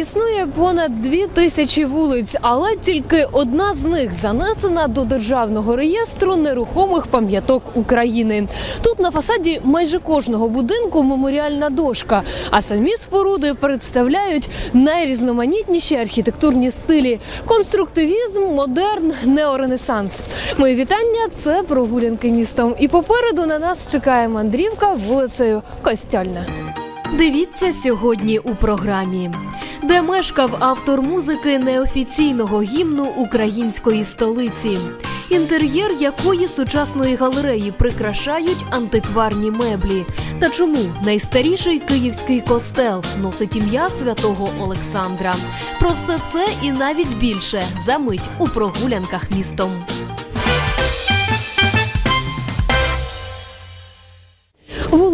існує понад дві тисячі вулиць, але тільки одна з них занесена до державного реєстру нерухомих пам'яток України. Тут на фасаді майже кожного будинку меморіальна дошка, а самі споруди представляють найрізноманітніші архітектурні стилі: конструктивізм, модерн, неоренесанс. Мої вітання це прогулянки містом. І попереду на нас чекає мандрівка вулицею Костьольна. Дивіться сьогодні у програмі, де мешкав автор музики неофіційного гімну української столиці, інтер'єр якої сучасної галереї прикрашають антикварні меблі. Та чому найстаріший київський костел носить ім'я святого Олександра? Про все це і навіть більше за мить у прогулянках містом.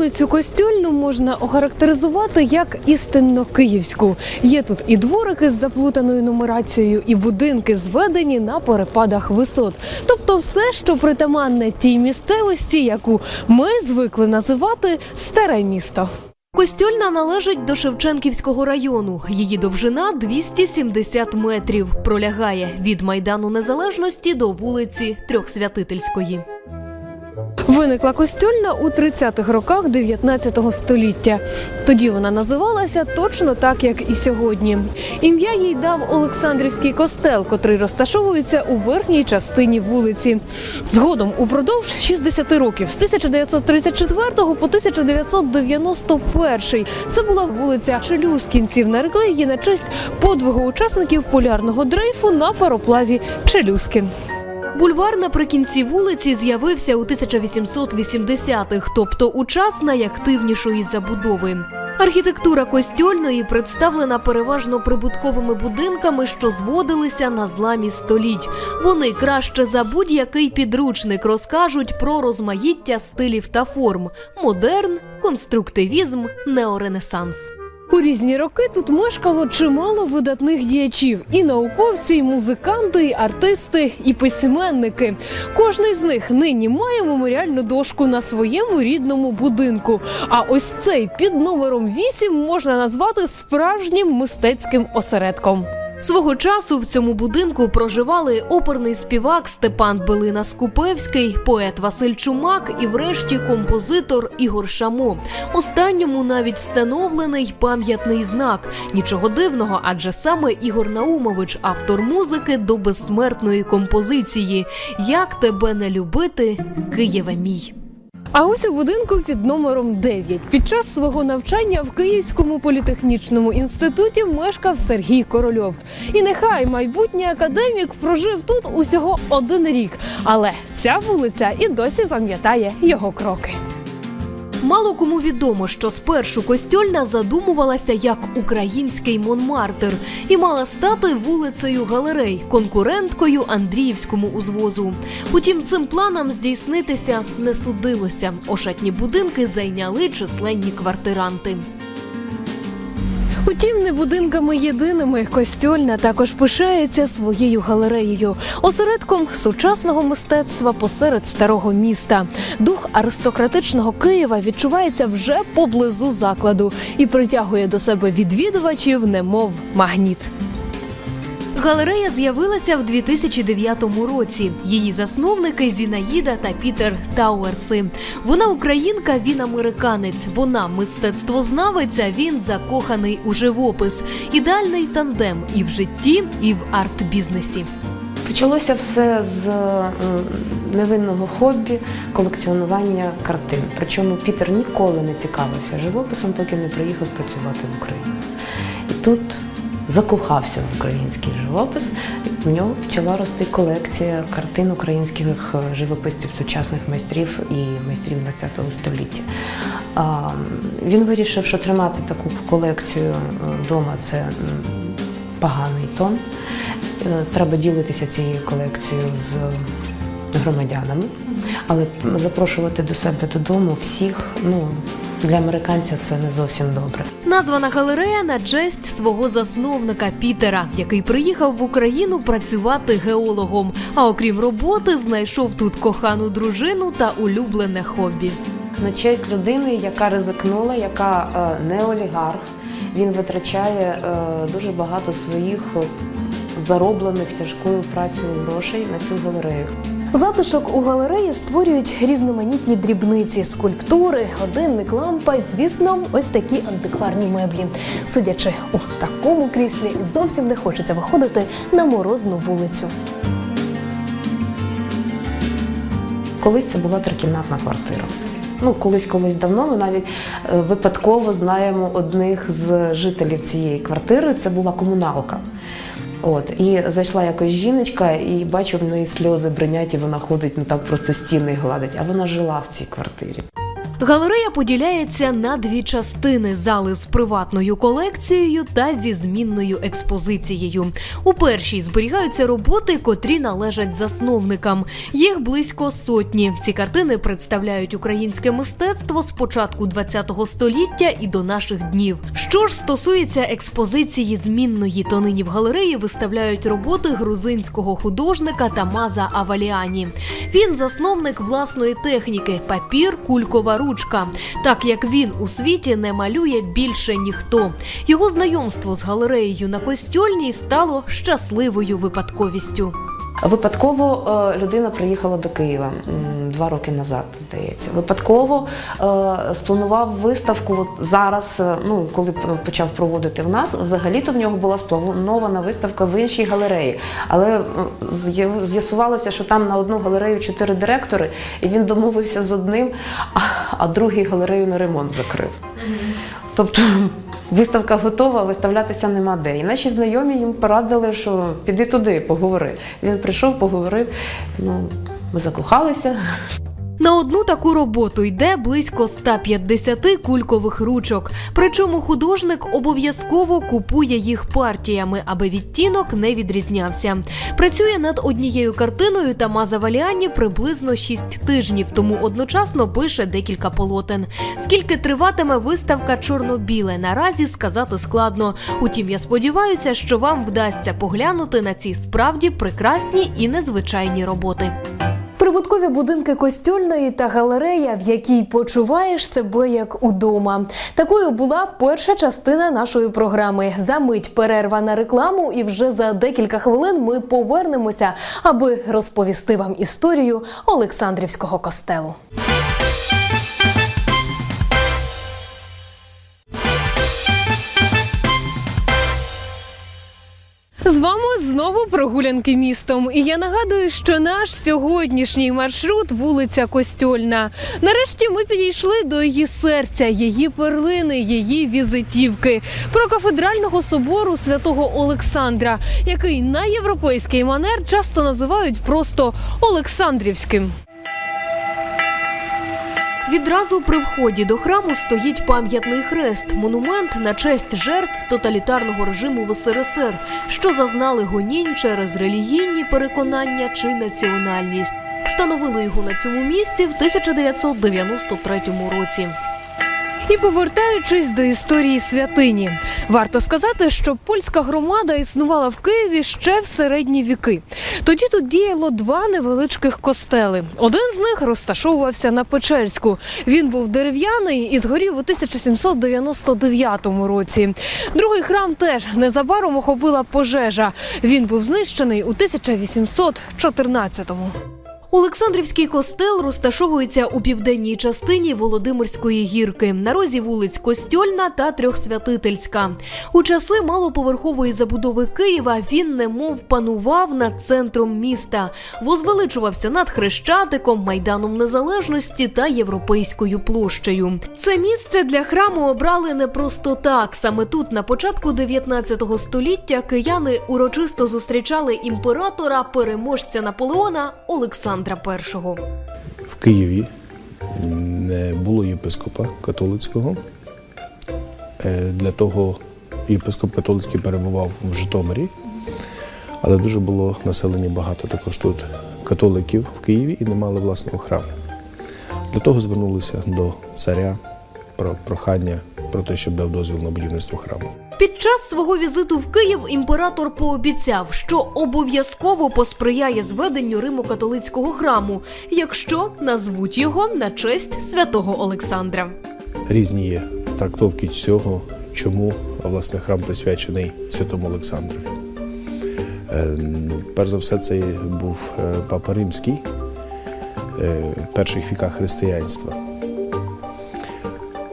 Вулицю Костюльну можна охарактеризувати як істинно київську. Є тут і дворики з заплутаною нумерацією, і будинки зведені на перепадах висот. Тобто, все, що притаманне тій місцевості, яку ми звикли називати старе місто. Костюльна належить до Шевченківського району. Її довжина 270 метрів. Пролягає від майдану незалежності до вулиці Трьохсвятительської. Виникла костюльна у 30-х роках 19 століття. Тоді вона називалася точно так, як і сьогодні. Ім'я їй дав Олександрівський костел, котрий розташовується у верхній частині вулиці. Згодом, упродовж 60 років, з 1934 по 1991, це була вулиця Челюскінців. Нарекли її на честь подвигу учасників полярного дрейфу на пароплаві Челюскін. Бульвар наприкінці вулиці з'явився у 1880-х, тобто у час найактивнішої забудови. Архітектура костьольної представлена переважно прибутковими будинками, що зводилися на зламі століть. Вони краще за будь-який підручник розкажуть про розмаїття стилів та форм: модерн, конструктивізм, неоренесанс. У різні роки тут мешкало чимало видатних діячів: і науковці, і музиканти, і артисти, і письменники. Кожний з них нині має меморіальну дошку на своєму рідному будинку. А ось цей під номером 8 можна назвати справжнім мистецьким осередком. Свого часу в цьому будинку проживали оперний співак Степан Белина Скупевський, поет Василь Чумак і, врешті, композитор Ігор Шамо. Останньому навіть встановлений пам'ятний знак. Нічого дивного, адже саме Ігор Наумович, автор музики до безсмертної композиції Як тебе не любити, Києве мій. А ось у будинку під номером 9 під час свого навчання в Київському політехнічному інституті мешкав Сергій Корольов. І нехай майбутній академік прожив тут усього один рік, але ця вулиця і досі пам'ятає його кроки. Мало кому відомо, що спершу костьольна задумувалася як український Монмартр і мала стати вулицею галерей, конкуренткою Андріївському узвозу. Утім, цим планам здійснитися не судилося. Ошатні будинки зайняли численні квартиранти. Утім, не будинками єдиними костюльна також пишається своєю галереєю, осередком сучасного мистецтва посеред старого міста. Дух аристократичного Києва відчувається вже поблизу закладу і притягує до себе відвідувачів, немов магніт. Галерея з'явилася в 2009 році. Її засновники Зінаїда та Пітер Тауерси. Вона українка, він американець. Вона мистецтвознавець, він закоханий у живопис. Ідеальний тандем і в житті, і в арт-бізнесі. Почалося все з невинного хобі колекціонування картин. Причому Пітер ніколи не цікавився живописом, поки не приїхав працювати в Україну. І тут закохався в український живопис. В нього почала рости колекція картин українських е, живописців, сучасних майстрів і майстрів ХХ століття. Він вирішив, що тримати таку колекцію вдома це поганий тон. Е, Треба ділитися цією колекцією з громадянами, але запрошувати до себе додому всіх, ну для американця це не зовсім добре. Названа галерея на честь свого засновника Пітера, який приїхав в Україну працювати геологом. А окрім роботи, знайшов тут кохану дружину та улюблене хобі. На честь людини, яка ризикнула, яка е, не олігарх, він витрачає е, дуже багато своїх зароблених тяжкою працею грошей на цю галерею. Затишок у галереї створюють різноманітні дрібниці, скульптури, годинник, лампа і, звісно, ось такі антикварні меблі. Сидячи у такому кріслі, зовсім не хочеться виходити на морозну вулицю. Колись це була трикімнатна квартира. Ну, колись, колись давно ми навіть е, випадково знаємо одних з жителів цієї квартири. Це була комуналка. От і зайшла якось жіночка, і бачу, в неї сльози бринять, і вона ходить, ну так просто стіни гладить. А вона жила в цій квартирі. Галерея поділяється на дві частини: зали з приватною колекцією та зі змінною експозицією. У першій зберігаються роботи, котрі належать засновникам. Їх близько сотні. Ці картини представляють українське мистецтво з початку ХХ століття і до наших днів. Що ж стосується експозиції змінної, то нині в галереї виставляють роботи грузинського художника Тамаза Аваліані. Він засновник власної техніки папір, кулькова ручка. Так як він у світі не малює більше ніхто. Його знайомство з галереєю на костюльній стало щасливою випадковістю. Випадково е, людина приїхала до Києва два роки назад, здається. Випадково е, спланував виставку зараз, е, ну коли почав проводити в нас, взагалі-то в нього була спланована виставка в іншій галереї. Але з'ясувалося, що там на одну галерею чотири директори, і він домовився з одним, а другий галерею на ремонт закрив. Тобто виставка готова, виставлятися нема де. І наші знайомі їм порадили, що піди туди, поговори. Він прийшов, поговорив. Ну, ми закохалися. На одну таку роботу йде близько 150 кулькових ручок. Причому художник обов'язково купує їх партіями, аби відтінок не відрізнявся. Працює над однією картиною Тамаза Валіані приблизно 6 тижнів, тому одночасно пише декілька полотен. Скільки триватиме виставка чорно-біле, наразі сказати складно. Утім, я сподіваюся, що вам вдасться поглянути на ці справді прекрасні і незвичайні роботи. Прибуткові будинки костюльної та галерея, в якій почуваєш себе як удома. Такою була перша частина нашої програми. За мить перерва на рекламу, і вже за декілька хвилин ми повернемося, аби розповісти вам історію Олександрівського костелу. З вами знову прогулянки містом. І я нагадую, що наш сьогоднішній маршрут вулиця Костьольна. Нарешті ми підійшли до її серця, її перлини, її візитівки про кафедрального собору святого Олександра, який на європейський манер часто називають просто Олександрівським. Відразу при вході до храму стоїть пам'ятний хрест, монумент на честь жертв тоталітарного режиму в СРСР, що зазнали гонінь через релігійні переконання чи національність. Встановили його на цьому місці в 1993 році. І повертаючись до історії святині, варто сказати, що польська громада існувала в Києві ще в середні віки. Тоді тут діяло два невеличких костели. Один з них розташовувався на Печерську. Він був дерев'яний і згорів у 1799 році. Другий храм теж незабаром охопила пожежа. Він був знищений у 1814-му. Олександрівський костел розташовується у південній частині Володимирської гірки на розі вулиць Костьольна та Трьохсвятительська. У часи малоповерхової забудови Києва він немов панував над центром міста, возвеличувався над Хрещатиком, майданом Незалежності та Європейською площею. Це місце для храму обрали не просто так. Саме тут, на початку 19 століття, кияни урочисто зустрічали імператора переможця Наполеона Олександра І. в Києві не було єпископа католицького. Е, Для того єпископ католицький перебував в Житомирі, але дуже було населення багато також тут католиків в Києві і не мали власного храму. Для того звернулися до царя про прохання про те, щоб дав дозвіл на будівництво храму. Під час свого візиту в Київ імператор пообіцяв, що обов'язково посприяє зведенню Римо-католицького храму, якщо назвуть його на честь святого Олександра. Різні є трактовки цього, чому власне храм присвячений Святому Олександру. Е, Перш за все, це був е, Папа Римський е, перших віках християнства.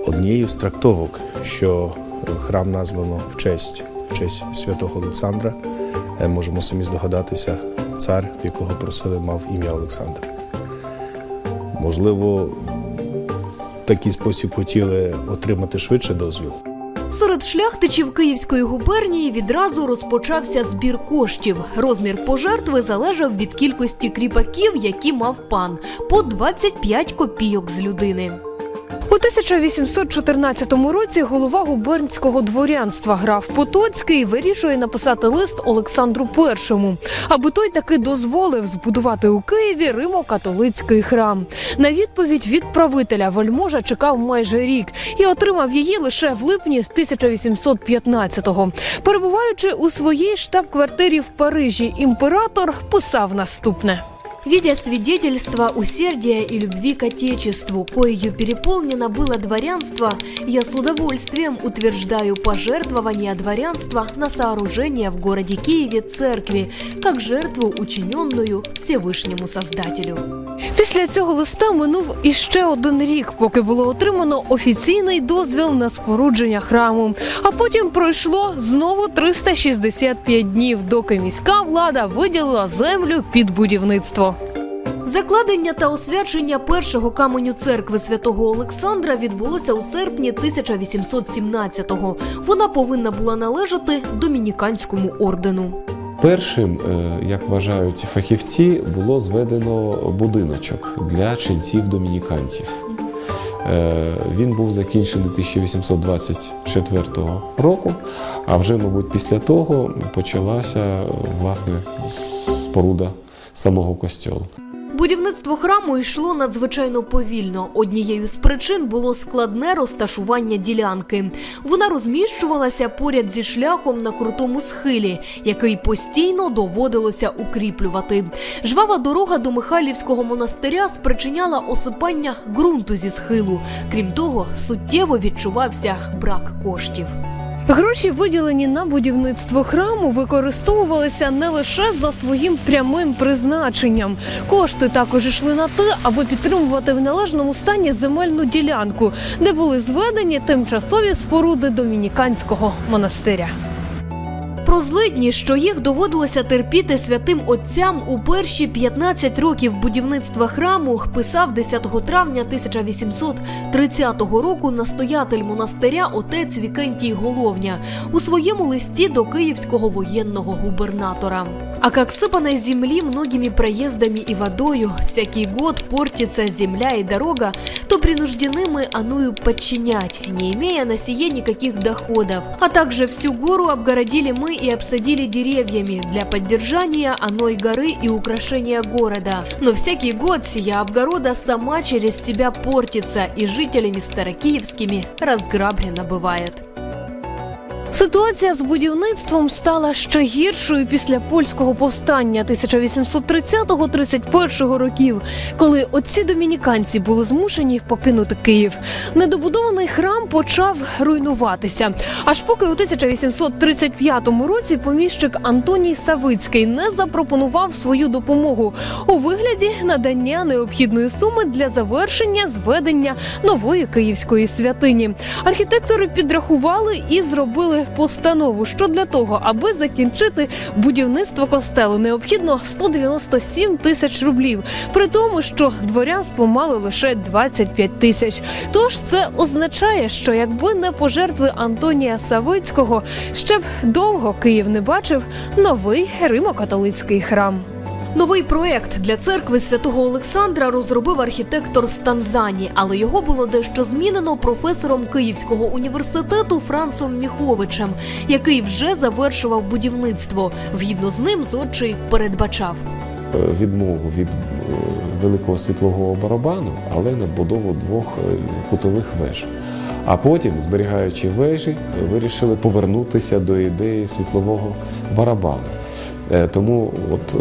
Однією з трактовок, що храм названо в честь, в честь святого Олександра, е, можемо самі здогадатися, цар, якого просили, мав ім'я Олександр. Можливо, в такий спосіб хотіли отримати швидше дозвіл. Серед шляхтичів Київської губернії відразу розпочався збір коштів. Розмір пожертви залежав від кількості кріпаків, які мав пан по 25 копійок з людини. У 1814 році голова губернського дворянства граф Потоцький вирішує написати лист Олександру І, аби той таки дозволив збудувати у Києві римо-католицький храм. На відповідь від правителя вельможа чекав майже рік і отримав її лише в липні 1815-го. Перебуваючи у своїй штаб-квартирі в Парижі, імператор писав наступне. Видя свидетельство усердия и любви к Отечеству, коею переполнено было дворянство, я с удовольствием утверждаю пожертвование дворянства на сооружение в городе Киеве церкви, как жертву, учиненную Всевышнему Создателю. Після цього листа минув іще один рік, поки було отримано офіційний дозвіл на спорудження храму. А потім пройшло знову 365 днів, доки міська влада виділила землю під будівництво. Закладення та освячення першого каменю церкви святого Олександра відбулося у серпні 1817-го. Вона повинна була належати домініканському ордену. Першим, е, як вважають фахівці, було зведено будиночок для ченців домініканців. Е, Він був закінчений 1824 року, а вже, мабуть, після того почалася власне споруда самого костьолу. Будівництво храму йшло надзвичайно повільно. Однією з причин було складне розташування ділянки. Вона розміщувалася поряд зі шляхом на крутому схилі, який постійно доводилося укріплювати. Жвава дорога до Михайлівського монастиря спричиняла осипання ґрунту зі схилу. Крім того, суттєво відчувався брак коштів. Гроші, виділені на будівництво храму, використовувалися не лише за своїм прямим призначенням. Кошти також йшли на те, аби підтримувати в належному стані земельну ділянку, де були зведені тимчасові споруди домініканського монастиря. Про злидні, що їх доводилося терпіти святим отцям у перші 15 років будівництва храму, писав 10 травня 1830 року настоятель монастиря отець Вікентій Головня у своєму листі до київського воєнного губернатора. А как сыпанной земли многими проездами и водою всякий год портится земля и дорога, то принуждены мы оную подчинять, не имея на сие никаких доходов. А также всю гору обгородили мы и обсадили деревьями для поддержания оной горы и украшения города. Но всякий год сия обгорода сама через себя портится и жителями старокиевскими разграблена бывает. Ситуація з будівництвом стала ще гіршою після польського повстання 1830-31 років, коли отці домініканці були змушені покинути Київ. Недобудований храм почав руйнуватися. Аж поки у 1835 році поміщик Антоній Савицький не запропонував свою допомогу у вигляді надання необхідної суми для завершення зведення нової київської святині. Архітектори підрахували і зробили постанову, що для того, аби закінчити будівництво костелу, необхідно 197 тисяч рублів. При тому, що дворянство мало лише 25 тисяч. Тож це означає, що якби не пожертви Антонія Савицького, ще б довго Київ не бачив новий римо-католицький храм. Новий проект для церкви святого Олександра розробив архітектор з Танзані, але його було дещо змінено професором Київського університету Францом Міховичем, який вже завершував будівництво. Згідно з ним, зодчий передбачав. Е, Відмову від е, великого світлового барабану, але надбудову двох е, кутових веж. А потім, зберігаючи вежі, вирішили повернутися до ідеї світлового барабану. Е, Тому от е,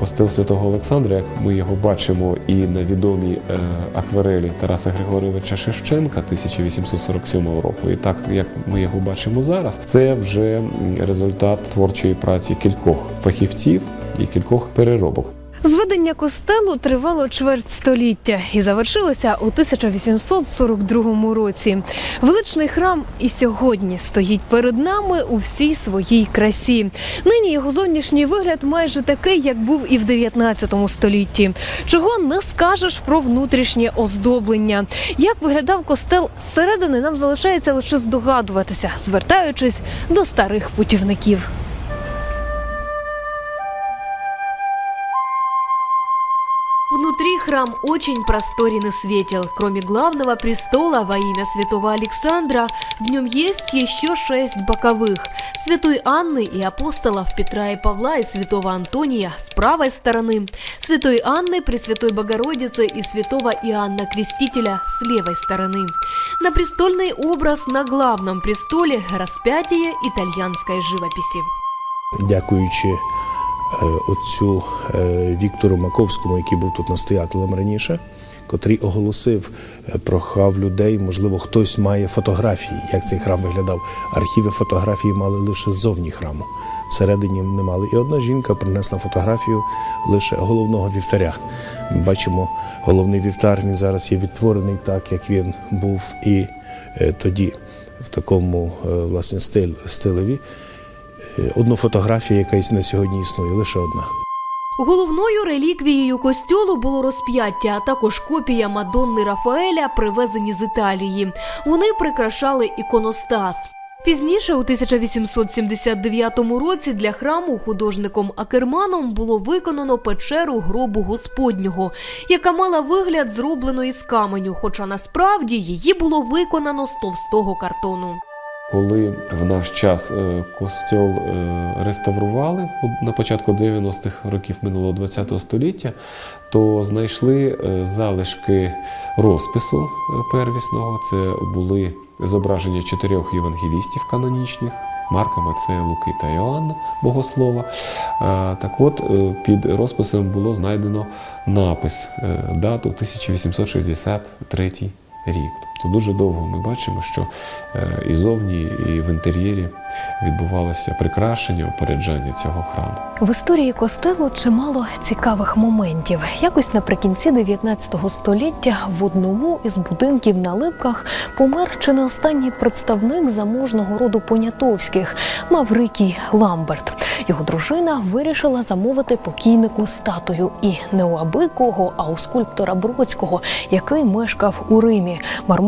костел святого Олександра, як ми його бачимо і на відомій е, акварелі Тараса Григоровича Шевченка 1847 року, і так як ми його бачимо зараз, це вже результат творчої праці кількох фахівців і кількох переробок. Зведення костелу тривало чверть століття і завершилося у 1842 році. Величний храм і сьогодні стоїть перед нами у всій своїй красі. Нині його зовнішній вигляд майже такий, як був і в 19 столітті. Чого не скажеш про внутрішнє оздоблення. Як виглядав костел зсередини, нам залишається лише здогадуватися, звертаючись до старих путівників. Храм очень просторен и светел. Кроме главного престола во имя святого Александра, в нем есть еще шесть боковых. Святой Анны и апостолов Петра и Павла и святого Антония с правой стороны, святой Анны, Пресвятой Богородицы и святого Иоанна Крестителя с левой стороны. На престольный образ на главном престоле распятие итальянской живописи. Дякуючи отцю е, Віктору Маковському, який був тут настоятелем раніше, котрий оголосив, е, прохав людей, можливо, хтось має фотографії, як цей храм виглядав. Архіви фотографії мали лише ззовні храму, всередині не мали. І одна жінка принесла фотографію лише головного вівтаря. Ми бачимо, головний вівтар він зараз є відтворений так, як він був і е, тоді, в такому е, власне стиль, стилеві. Е, Одну фотографію, яка на сьогодні існує, лише одна. Головною реліквією костьолу було розп'яття, а також копія Мадонни Рафаеля, привезені з Італії. Вони прикрашали іконостас. Пізніше, у 1879 році, для храму художником Акерманом було виконано печеру гробу Господнього, яка мала вигляд зробленої з каменю, хоча насправді її було виконано з товстого картону. Коли в наш час е, костьол е, реставрували на початку 90-х років минулого ХХ століття, то знайшли е, залишки розпису первісного. Це були зображення чотирьох євангелістів канонічних. Марка, Матфея, Луки та Іоанна Богослова. Так от, під розписом було знайдено напис, дату 1863 рік. Тобто дуже довго ми бачимо, що е, і зовні, і в інтер'єрі відбувалося прикрашення, опереджання цього храму. В історії костелу чимало цікавих моментів. Якось наприкінці 19 століття в одному із будинків на Липках помер чи не останній представник заможного роду Понятовських Маврикій Ламберт. Його дружина вирішила замовити покійнику статую і не у аби кого, а у скульптора Бродського, який мешкав у Римі.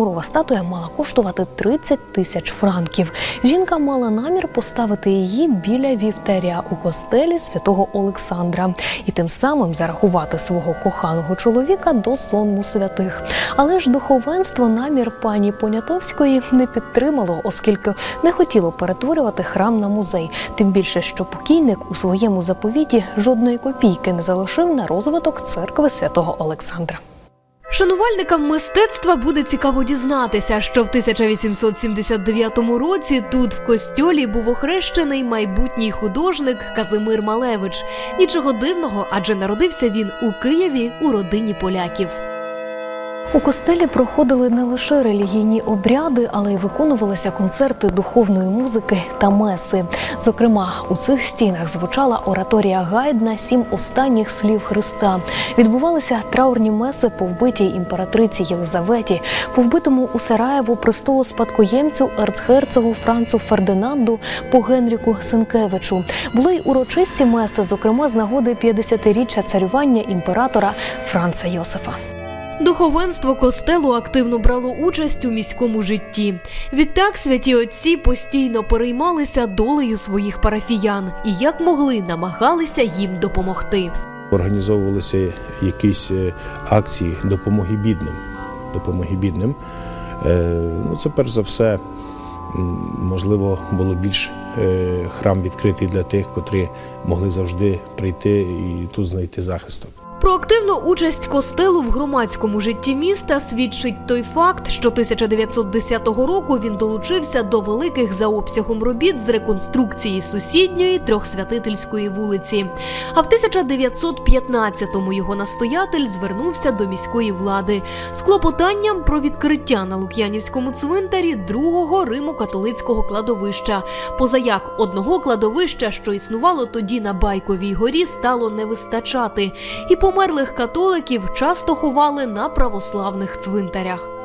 Мармурова статуя мала коштувати 30 тисяч франків. Жінка мала намір поставити її біля вівтаря у костелі святого Олександра і тим самим зарахувати свого коханого чоловіка до сонму святих. Але ж духовенство намір пані Понятовської не підтримало, оскільки не хотіло перетворювати храм на музей. Тим більше, що покійник у своєму заповіті жодної копійки не залишив на розвиток церкви святого Олександра. Шанувальникам мистецтва буде цікаво дізнатися, що в 1879 році тут в костьолі був охрещений майбутній художник Казимир Малевич. Нічого дивного, адже народився він у Києві у родині поляків. У костелі проходили не лише релігійні обряди, але й виконувалися концерти духовної музики та меси. Зокрема, у цих стінах звучала ораторія Гайдна Сім останніх слів Христа. Відбувалися траурні меси по вбитій імператриці Єлизаветі, по вбитому у Сараєво престолу спадкоємцю ерцгерцогу Францу Фердинанду по Генріку Сенкевичу. Були й урочисті меси, зокрема з нагоди 50-річчя царювання імператора Франца Йосифа. Духовенство костелу активно брало участь у міському житті. Відтак святі отці постійно переймалися долею своїх парафіян і як могли намагалися їм допомогти. Організовувалися якісь е, акції допомоги бідним. Допомоги бідним. Е, Ну, це перш за все, можливо, було більш е, храм відкритий для тих, котрі могли завжди прийти і тут знайти захисток. Участь костелу в громадському житті міста свідчить той факт, що 1910 року він долучився до великих за обсягом робіт з реконструкції сусідньої трьохсвятительської вулиці. А в 1915-му його настоятель звернувся до міської влади з клопотанням про відкриття на Лук'янівському цвинтарі другого Римо-католицького кладовища. Позаяк одного кладовища, що існувало тоді на Байковій горі, стало не вистачати, і померлих католиків часто ховали на православних цвинтарях.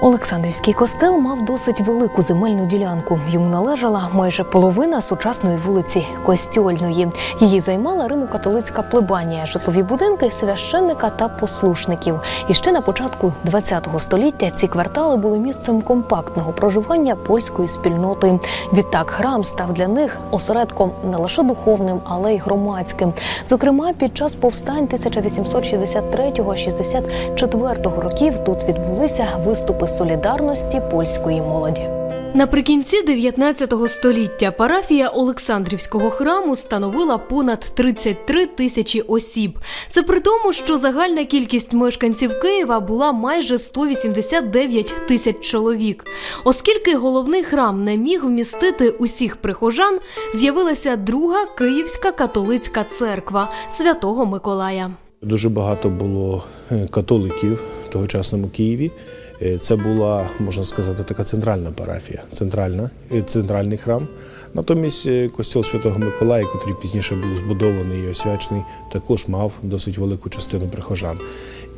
Олександрівський костел мав досить велику земельну ділянку. Йому належала майже половина сучасної вулиці Костьольної. Її займала римо-католицька плебанія, житлові будинки священника та послушників. І ще на початку ХХ століття ці квартали були місцем компактного проживання польської спільноти. Відтак храм став для них осередком не лише духовним, але й громадським. Зокрема, під час повстань 1863-64 років тут відбулися виступи солідарності польської молоді. Наприкінці 19 століття парафія Олександрівського храму становила понад 33 тисячі осіб. Це при тому, що загальна кількість мешканців Києва була майже 189 тисяч чоловік. Оскільки головний храм не міг вмістити усіх прихожан, з'явилася друга Київська католицька церква Святого Миколая. Дуже багато було е, католиків в тогочасному Києві. Е, Це була, можна сказати, така центральна парафія, центральна, е, центральний храм. Натомість е, костьол Святого Миколая, який пізніше був збудований і освячений, також мав досить велику частину прихожан.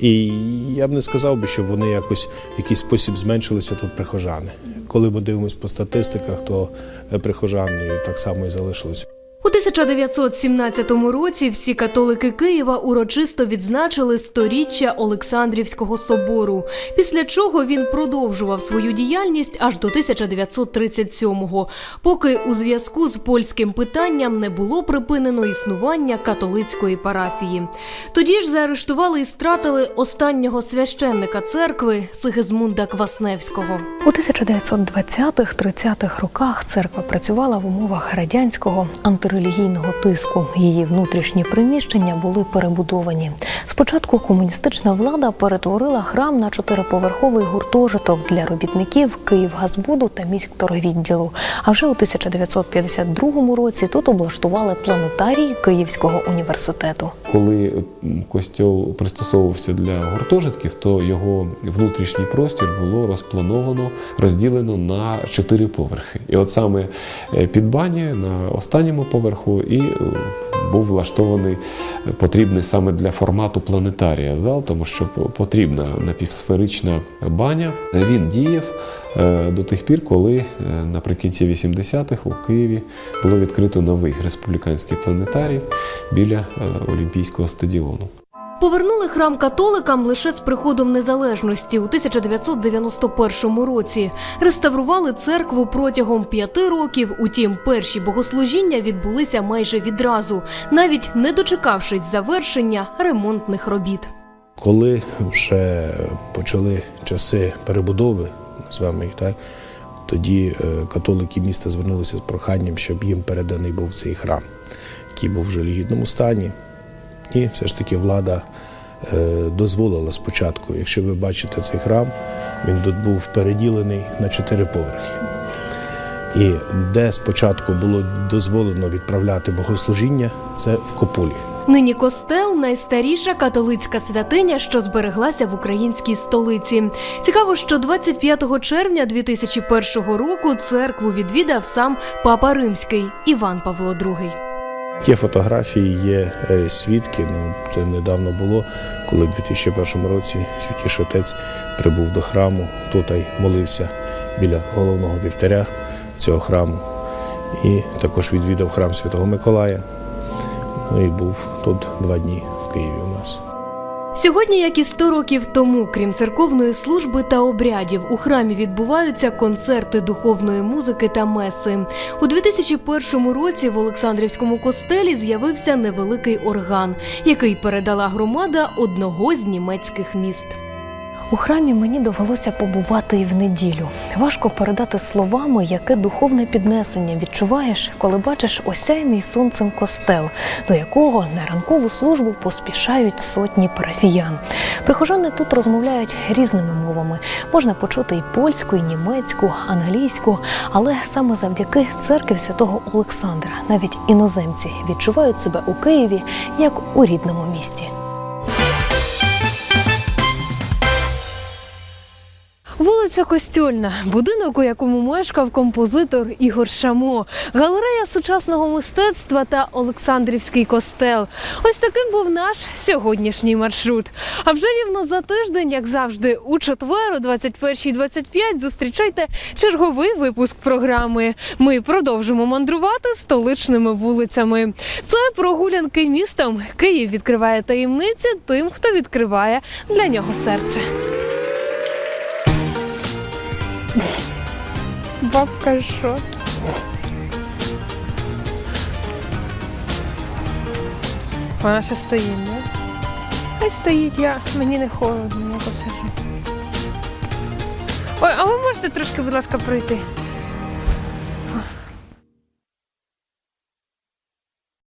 І я б не сказав би, що вони якось в якийсь спосіб зменшилися тут прихожани. Коли ми дивимося по статистиках, то е, прихожан так само і залишилося. У 1917 році всі католики Києва урочисто відзначили сторіччя Олександрівського собору, після чого він продовжував свою діяльність аж до 1937-го, поки у зв'язку з польським питанням не було припинено існування католицької парафії. Тоді ж заарештували і стратили останнього священника церкви Сигизмунда Квасневського. У 1920-30-х роках церква працювала в умовах радянського антирелігійного тиску. Її внутрішні приміщення були перебудовані. Спочатку комуністична влада перетворила храм на чотириповерховий гуртожиток для робітників Київгазбуду та міськторгвідділу. А вже у 1952 році тут облаштували планетарій Київського університету. Коли костьол пристосовувався для гуртожитків, то його внутрішній простір було розплановано, розділено на чотири поверхи. І от саме е, під баню на останньому поверху і е, був влаштований е, потрібний саме для формату планетарія зал, тому що потрібна напівсферична баня. Він діяв е, до тих пір, коли е, наприкінці 80-х у Києві було відкрито новий республіканський планетарій біля е, Олімпійського стадіону. Повернули храм католикам лише з приходом незалежності у 1991 році. Реставрували церкву протягом п'яти років. Утім, перші богослужіння відбулися майже відразу, навіть не дочекавшись завершення ремонтних робіт. Коли вже почали часи перебудови, назвемо їх так, тоді е, католики міста звернулися з проханням, щоб їм переданий був цей храм, який був в жалігідному стані. І все ж таки влада е, дозволила спочатку, якщо ви бачите цей храм, він тут був переділений на чотири поверхи. І де спочатку було дозволено відправляти богослужіння, це в Кополі. Нині костел найстаріша католицька святиня, що збереглася в українській столиці. Цікаво, що 25 червня 2001 року церкву відвідав сам папа римський Іван Павло II. Є фотографії, є е, свідки. Ну це недавно було, коли в 2001 році святіший отець прибув до храму, тут й молився біля головного вівтаря цього храму. І також відвідав храм Святого Миколая. Ну і був тут два дні в Києві у нас. Сьогодні, як і 100 років тому, крім церковної служби та обрядів, у храмі відбуваються концерти духовної музики та меси. У 2001 році в Олександрівському костелі з'явився невеликий орган, який передала громада одного з німецьких міст. У храмі мені довелося побувати і в неділю. Важко передати словами, яке духовне піднесення відчуваєш, коли бачиш осяйний сонцем костел, до якого на ранкову службу поспішають сотні парафіян. Прихожани тут розмовляють різними мовами. Можна почути і польську, і німецьку, англійську, але саме завдяки церкві святого Олександра навіть іноземці відчувають себе у Києві як у рідному місті. Вулиця Костюльна, будинок, у якому мешкав композитор Ігор Шамо, галерея сучасного мистецтва та Олександрівський костел. Ось таким був наш сьогоднішній маршрут. А вже рівно за тиждень, як завжди, у четвер, о 21.25 зустрічайте черговий випуск програми. Ми продовжимо мандрувати столичними вулицями. Це прогулянки містом. Київ відкриває таємниці тим, хто відкриває для нього серце. Бабка що? Вона ще стоїть, не? Хай стоїть, я. Мені не холодно, я посижу. Ой, а ви можете трошки, будь ласка, пройти?